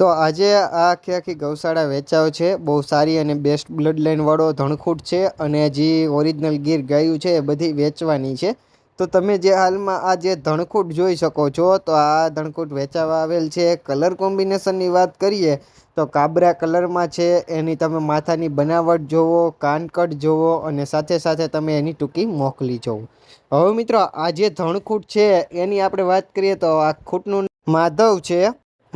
તો આજે આ આખી આખી ગૌશાળા વેચાવ છે. બહુ સારી અને બેસ્ટ બ્લડ લાઇનવાળો ધણખૂટ છે અને જે ઓરિજિનલ ગીર ગાયું છે એ બધી વેચવાની છે. તો તમે જે હાલમાં આ જે ધણખૂટ જોઈ શકો છો, તો આ ધણખૂટ વેચાવા આવેલ છે. કલર કોમ્બિનેશનની વાત કરીએ, તો કાબરા કલરમાં છે. એની તમે માથાની બનાવટ જોવો, કાનકટ જોવો અને સાથે સાથે તમે એની ટૂંકી મોકલી જોવો. હવે મિત્રો, આ જે ધણખૂટ છે, એની આપણે વાત કરીએ તો આ ખૂટનું માધવ છે.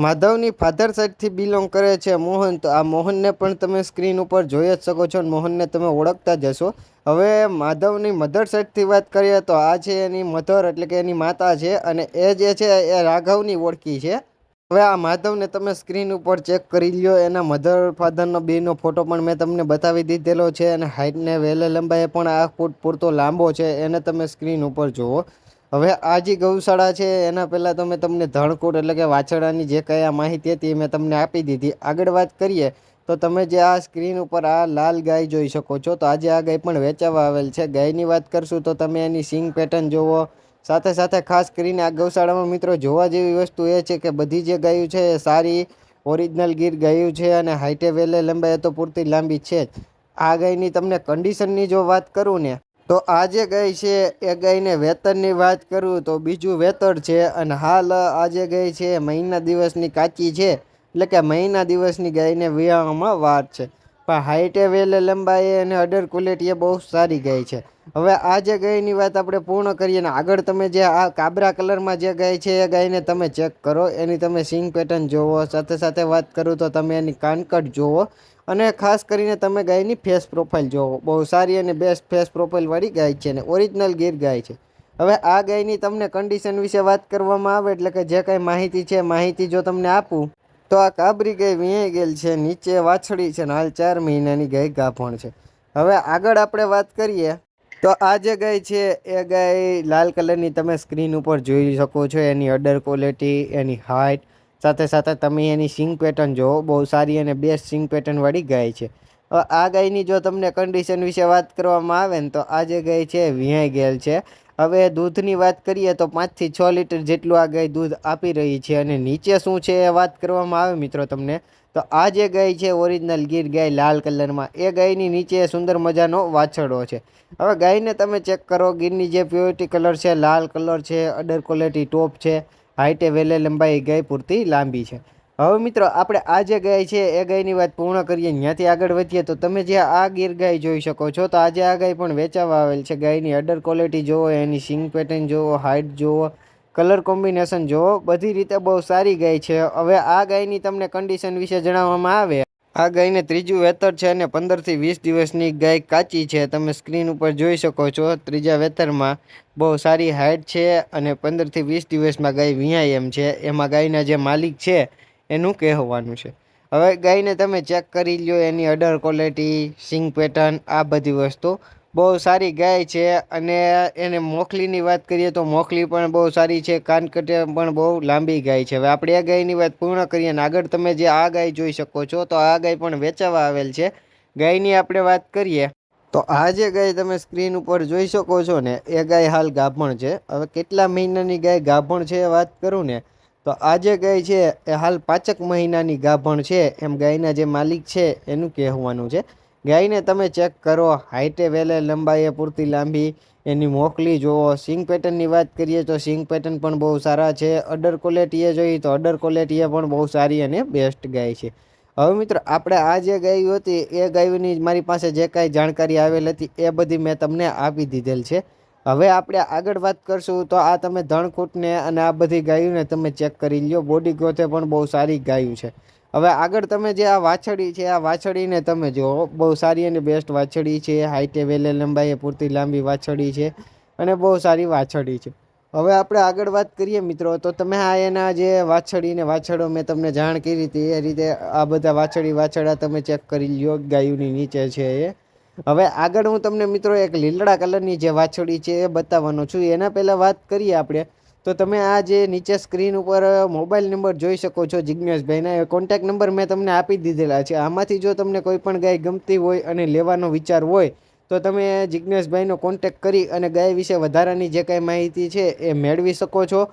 માધવની ફાધર સાઈડથી બિલોંગ કરે છે મોહન, તો આ મોહનને પણ તમે સ્ક્રીન ઉપર જોઈ જ શકો છો અને મોહનને તમે ઓળખતા જ હશો. હવે માધવની મધર સાઈડથી વાત કરીએ તો આ છે એની મધર એટલે કે એની માતા છે અને એ જે છે એ રાઘવની ઓળખી છે. હવે આ માધવને તમે સ્ક્રીન ઉપર ચેક કરી લ્યો, એના મધર ફાધરનો બેનો ફોટો પણ મેં તમને બતાવી દીધેલો છે અને હાઇટને વેલે લંબાઈ પણ આ ફૂટ પૂરતો લાંબો છે, એને તમે સ્ક્રીન ઉપર જુઓ. હવે આ જે ગૌશાળા છે, એના પહેલાં તો મેં તમને ધણકોટ એટલે કે વાછરડાની જે કયા માહિતી હતી મેં તમને આપી દીધી. આગળ વાત કરીએ તો તમે જે આ સ્ક્રીન ઉપર આ લાલ ગાય જોઈ શકો છો, તો આજે આ ગાય પણ વેચાવા આવેલ છે. ગાયની વાત કરશું તો તમે એની સિંગ પેટર્ન જુઓ સાથે સાથે ખાસ કરીને આ ગૌશાળામાં મિત્રો જોવા જેવી વસ્તુ એ છે કે બધી જે ગાયું છે એ સારી ઓરિજિનલ ગીર ગાયું છે અને હાઈટે વેલે લંબાઈ તો પૂરતી લાંબી છે જ. આ ગાયની તમને કન્ડિશનની જો વાત કરું ને તો આજે ગઈ છે, એ ગાયને વેતનની વાત કરું તો બીજું વેતર છે અને હાલ આજે ગઈ છે, મહિના દિવસની કાચી છે, એટલે કે મહિના દિવસની ગાયને વિયાવામાં વાર છે. પણ હાઈટે વેલે લંબાઈ અને અડર ક્વોલિટીએ બહુ સારી ગાય છે. હવે આ જે ગાયની વાત આપણે પૂર્ણ કરીએ ને આગળ તમે જે આ કાબરા કલરમાં જે ગાય છે, એ ગાયને તમે ચેક કરો, એની તમે સિંગ પેટર્ન જોવો, સાથે સાથે વાત કરું તો તમે એની કાનકટ જોવો અને ખાસ કરીને તમે ગાયની ફેસ પ્રોફાઇલ જોવો બહુ સારી અને બેસ્ટ ફેસ પ્રોફાઇલવાળી ગાય છે ને ઓરિજિનલ ગીર ગાય છે. હવે આ ગાયની તમને કન્ડિશન વિશે વાત કરવામાં આવે એટલે કે જે કાંઈ માહિતી છે માહિતી જો તમને આપું, તો આ કાબરી ગાય વીણાઈ ગયેલ છે, નીચે વાછડી છે ને હાલ ચાર મહિનાની ગાય ગાભણ છે. હવે આગળ આપણે વાત કરીએ, તો આ જે ગાય છે એ ગાય લાલ કલરની તમે સ્ક્રીન ઉપર જોઈ શકો છો. એની અડર ક્વોલિટી એની હાઇટ સાથે સાથે તમે એની સિંગ પેટર્ન જુઓ, બહુ સારી અને બેસ્ટ સિંગ પેટર્નવાળી ગાય છે. આ ગાયની જો તમને કન્ડિશન વિશે વાત કરવામાં આવે ને તો આ જે ગાય છે, વિહાઈ ગયેલ છે. હવે દૂધની વાત કરીએ તો પાંચથી છ લીટર જેટલું આ ગાય દૂધ આપી રહી છે અને નીચે શું છે એ વાત કરવામાં આવે મિત્રો તમને? તો આ જે ગાય છે ઓરિજિનલ ગીર ગાય લાલ કલરમાં, એ ગાયની નીચે સુંદર મજાનો વાછરડો છે. હવે ગાયને તમે ચેક કરો, ગીરની જે પ્યોરિટી કલર છે, લાલ કલર છે અડર ક્વોલિટી ટોપ છે. હાઈટે વેલે લંબાઈ ગાય પૂરતી લાંબી છે. હવે મિત્રો, આપણે આ જે ગાય છે, એ ગાયની વાત પૂર્ણ કરીએ ત્યાંથી આગળ વધીએ, તો તમે જે આ ગીર ગાય જોઈ શકો છો, તો આજે આ ગાય પણ વેચાવા આવેલ છે. ગાયની અડર ક્વોલિટી જુઓ એની સિંગ પેટર્ન જુઓ હાઇટ જુઓ કલર કોમ્બિનેશન જુઓ બધી રીતે બહુ સારી ગાય છે. હવે આ ગાયની તમને કન્ડિશન વિશે જણાવવામાં આવે. આ ગાયને ત્રીજું વેતર છે અને પંદરથી વીસ દિવસની ગાય કાચી છે. તમે સ્ક્રીન ઉપર જોઈ શકો છો, ત્રીજા વેતરમાં બહુ સારી હાઇટ છે અને પંદરથી વીસ દિવસમાં ગાય વિયાય એમ છે. એમાં ગાયના જે માલિક છે, એનું કહેવાનું છે. હવે ગાયને તમે ચેક કરી લ્યો, એની અડર ક્વોલિટી સિંગ પેટર્ન આ બધી વસ્તુ. બહુ સારી ગાય છે અને એને મોખલીની વાત કરીએ તો મોખલી પણ બહુ સારી છે, કાનકટે પણ બહુ લાંબી ગાય છે. હવે આપણે આ ગાયની વાત પૂર્ણ કરીએ અને આગળ તમે જે આ ગાય જોઈ શકો છો, તો આ ગાય પણ વેચાવા આવેલ છે. ગાયની આપણે વાત કરીએ, તો આ જે ગાય તમે સ્ક્રીન ઉપર જોઈ શકો છો ને, એ ગાય હાલ ગાભણ છે. હવે કેટલા મહિનાની ગાય ગાભણ છે વાત કરું ને, તો આ જે ગાય છે એ હાલ પાંચક મહિનાની ગાભણ છે. એમ ગાયના જે માલિક છે એનું કહેવાનું છે. ગાયને તમે ચેક કરો. હાઈટે વેલે લંબાઈએ પૂરતી લાંબી. એની મોકલી જુઓ. સિંગ પેટર્નની વાત કરીએ તો સિંગ પેટર્ન પણ બહુ સારા છે. અડર ક્વોલિટીએ જોઈએ તો અડર ક્વોલિટીએ પણ બહુ સારી અને બેસ્ટ ગાય છે. હવે મિત્રો, આપણે આ જે ગાયું હતી, એ ગાયોની મારી પાસે જે કાંઈ જાણકારી આવેલ હતી, એ બધી મેં તમને આપી દીધેલ છે. હવે આપણે આગળ વાત કરશું તો આ તમે ધણખૂટને અને આ બધી ગાયોને તમે ચેક કરી લ્યો. બોડી ગ્રોથે પણ બહુ સારી ગાયું છે. હવે આગળ તમે જે આ વાછડી છે, આ વાછડીને તમે જુઓ બહુ સારી અને બેસ્ટ વાછડી છે હાઈટે વેલે લંબાઈએ પૂરતી લાંબી વાછડી છે અને બહુ સારી વાછડી છે. હવે આપણે આગળ વાત કરીએ મિત્રો, તો તમે આ એના જે વાછડી ને વાછડો મેં તમને જાણ કરી હતી, એ રીતે આ બધા વાછડી વાછડા તમે ચેક કરી લ્યો, ગાયુની નીચે છે એ. હવે આગળ હું તમને મિત્રો એક લીલડા કલરની જે વાછડી છે એ બતાવવાનો છું, એના પહેલાં વાત કરીએ આપણે. તો તમે આ જે નીચે સ્ક્રીન ઉપર મોબાઈલ નંબર જોઈ શકો છો જિજ્ઞેશભાઈના. કોન્ટેક નંબર મેં તમને આપી દીધેલા છે. આમાંથી જો તમને કોઈ પણ ગાય ગમતી હોય અને લેવાનો વિચાર હોય, તો તમે જિજ્ઞેશભાઈનો કોન્ટેક કરી અને ગાય વિશે વધારાની જે કાંઈ માહિતી છે એ મેળવી શકો છો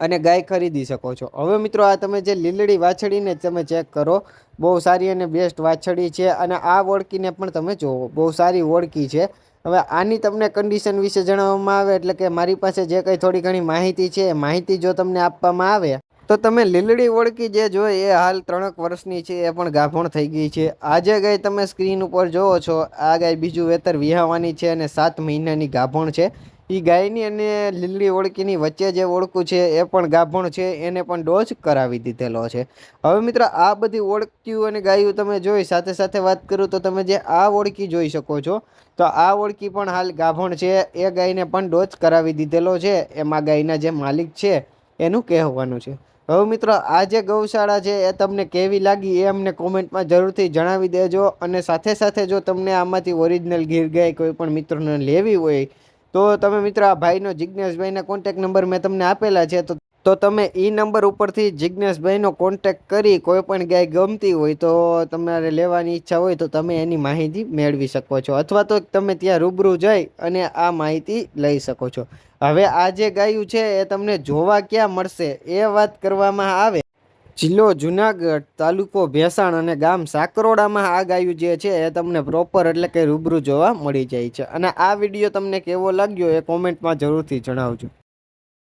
અને ગાય ખરીદી શકો છો. હવે મિત્રો, આ તમે જે લીલડી વાછડીને તમે ચેક કરો, બહુ સારી અને બેસ્ટ વાછડી છે અને આ ઓળખીને પણ તમે જુઓ, બહુ સારી ઓળખી છે. હવે આની તમને કન્ડિશન વિશે જણાવવામાં આવે એટલે કે મારી પાસે જે કંઈ થોડી ઘણી માહિતી છે, એ માહિતી જો તમને આપવામાં આવે, તો તમે લીલડી ઓળખી જે જોઈ, એ હાલ ત્રણેક વર્ષની છે, એ પણ ગાભણ થઈ ગઈ છે. આજે ગાય તમે સ્ક્રીન ઉપર જોવો છો, આ ગાય બીજું વેતર વિહાવાની છે અને સાત મહિનાની ગાભણ છે. એ ગાયની અને લીલી ઓળખીની વચ્ચે જે ઓળખું છે, એ પણ ગાભણ છે, એને પણ ડોઝ કરાવી દીધેલો છે. હવે મિત્રો, આ બધી ઓળખ્યું અને ગાયું તમે જોઈ, સાથે સાથે વાત કરું તો તમે જે આ ઓળખી જોઈ શકો છો, તો આ ઓળખી પણ હાલ ગાભણ છે, એ ગાયને પણ ડોઝ કરાવી દીધેલો છે, એમાં ગાયના જે માલિક છે, એનું કહેવાનું છે. હવે મિત્રો, આ જે ગૌશાળા છે, એ તમને કેવી લાગી, એ અમને કોમેન્ટમાં જરૂરથી જણાવી દેજો, અને સાથે સાથે જો તમને આમાંથી ઓરિજિનલ ગીર ગાય કોઈ પણ મિત્રોને લેવી હોય તો તમે મિત્રો, આ ભાઈનો જિજ્ઞેશભાઈના કોન્ટેક નંબર મેં તમને આપેલા છે, તો તો તમે એ નંબર ઉપરથી જિજ્ઞેશભાઈનો કોન્ટેક કરી કોઈ પણ ગાય ગમતી હોય તો તમારે લેવાની ઈચ્છા હોય તો તમે એની માહિતી મેળવી શકો છો. અથવા તો તમે ત્યાં રૂબરૂ જઈ અને આ માહિતી લઈ શકો છો. હવે આ જે ગાયું છે એ તમને જોવા ક્યાં મળશે એ વાત કરવામાં આવે. જિલ્લો જુનાગઢ તાલુકો ભેસાણ અને ગામ સાકરોડામાં આ ગાયું જે છે એ તમને પ્રોપર એટલે કે રૂબરૂ જોવા મળી જાય છે. અને આ વીડિયો તમને કેવો લાગ્યો એ કોમેન્ટમાં જરૂરથી જણાવજો.